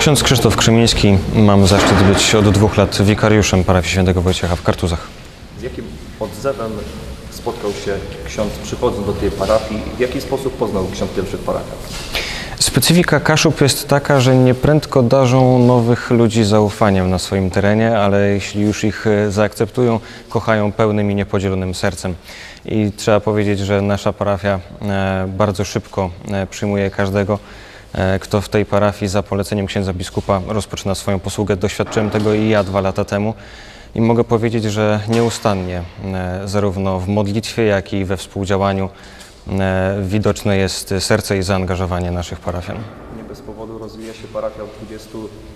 Ksiądz Krzysztof Krzymiński, mam zaszczyt być od dwóch lat wikariuszem parafii świętego Wojciecha w Kartuzach. Z jakim odzewem spotkał się ksiądz przychodząc do tej parafii? W jaki sposób poznał ksiądz pierwszych parafian? Specyfika Kaszub jest taka, że nieprędko darzą nowych ludzi zaufaniem na swoim terenie, ale jeśli już ich e, zaakceptują, kochają pełnym i niepodzielonym sercem. I trzeba powiedzieć, że nasza parafia e, bardzo szybko e, przyjmuje każdego, kto w tej parafii za poleceniem księdza biskupa rozpoczyna swoją posługę. Doświadczyłem tego i ja dwa lata temu. I mogę powiedzieć, że nieustannie, e, zarówno w modlitwie, jak i we współdziałaniu, e, widoczne jest serce i zaangażowanie naszych parafian. Nie bez powodu rozwija się parafia od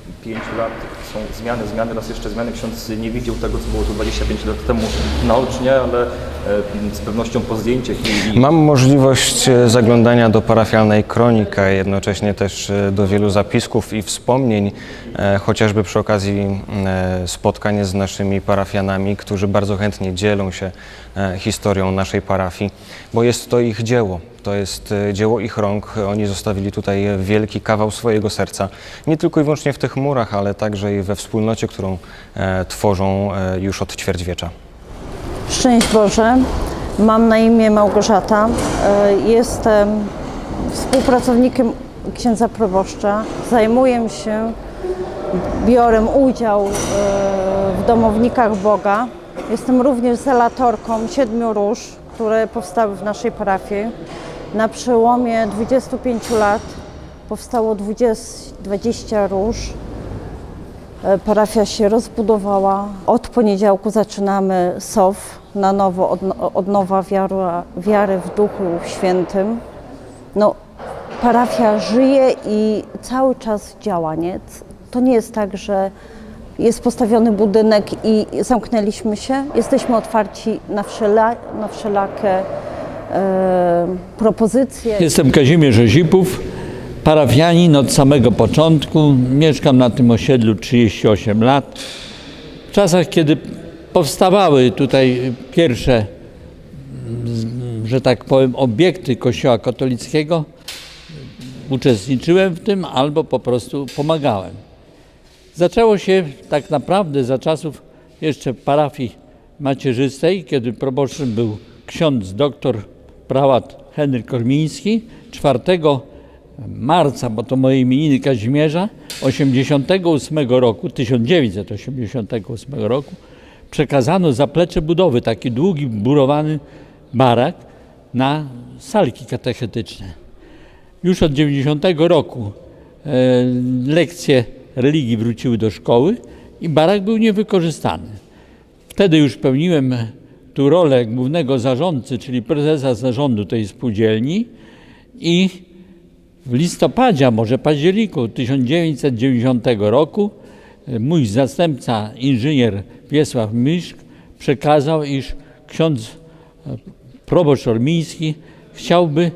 25 lat. Są zmiany, zmiany, raz jeszcze zmiany. Ksiądz nie widział tego, co było tu 25 lat temu naocznie, ale e, z pewnością po zdjęciach i, Mam możliwość e, zaglądania do parafialnej kroniki, a jednocześnie też e, do wielu zapisków i wspomnień, chociażby przy okazji spotkań z naszymi parafianami, którzy bardzo chętnie dzielą się historią naszej parafii, bo jest to ich dzieło. To jest dzieło ich rąk. Oni zostawili tutaj wielki kawał swojego serca, nie tylko i wyłącznie w tych murach, ale także i we wspólnocie, którą e, tworzą e, już od ćwierćwiecza. Szczęść Boże. Mam na imię Małgorzata. E, Jestem współpracownikiem księdza proboszcza. Zajmuję się, biorę udział e, w domownikach Boga. Jestem również zelatorką siedmiu róż, które powstały w naszej parafii. Na przełomie 25 lat powstało 20, 20 róż. E, Parafia się rozbudowała. Od poniedziałku zaczynamy SOW, na nowo, od, od nowa wiara, wiary w Duchu Świętym. No, parafia żyje i cały czas działa, nie? To nie jest tak, że jest postawiony budynek i zamknęliśmy się. Jesteśmy otwarci na, wszela, na wszelakie e, propozycje. Jestem Kazimierz Ozipów, parafianin od samego początku. Mieszkam na tym osiedlu 38 lat. W czasach, kiedy powstawały tutaj pierwsze, że tak powiem, obiekty Kościoła katolickiego, uczestniczyłem w tym albo po prostu pomagałem. Zaczęło się tak naprawdę za czasów jeszcze parafii macierzystej, kiedy proboszczem był ksiądz doktor prałat Henryk Kormiński. 4 marca, bo to moje imieniny Kazimierza, 88 roku, 1988 roku, przekazano zaplecze budowy, taki długi, burowany barak na salki katechetyczne. Już od 90 roku e, lekcje religii wróciły do szkoły i barak był niewykorzystany. Wtedy już pełniłem tu rolę głównego zarządcy, czyli prezesa zarządu tej spółdzielni i w listopadzie, a może październiku 1990 roku e, mój zastępca, inżynier Wiesław Miszk, przekazał, iż ksiądz e, proboszcz ormiński chciałby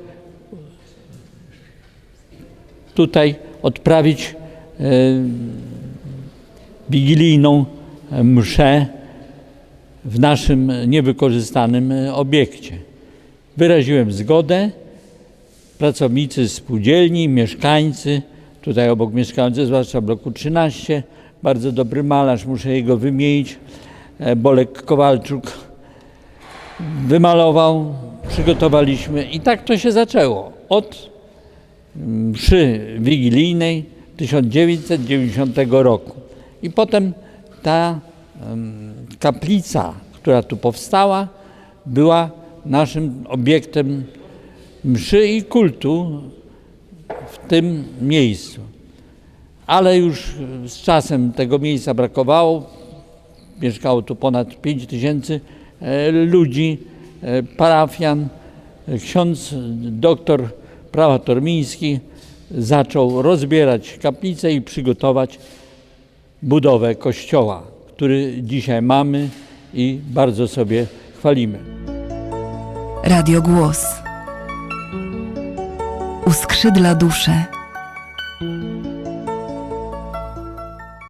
tutaj odprawić e, wigilijną mszę w naszym niewykorzystanym obiekcie. Wyraziłem zgodę. Pracownicy spółdzielni, mieszkańcy, tutaj obok mieszkający, zwłaszcza bloku 13, bardzo dobry malarz, muszę jego wymienić, e, Bolek Kowalczuk, wymalował, przygotowaliśmy i tak to się zaczęło. Od mszy wigilijnej 1990 roku. I potem ta em, kaplica, która tu powstała, była naszym obiektem mszy i kultu w tym miejscu. Ale już z czasem tego miejsca brakowało. Mieszkało tu ponad 5 tysięcy e, ludzi, e, parafian. Ksiądz doktor prawa tormiński zaczął rozbierać kaplicę i przygotować budowę kościoła, który dzisiaj mamy i bardzo sobie chwalimy. Radio Głos. Uskrzydla duszę.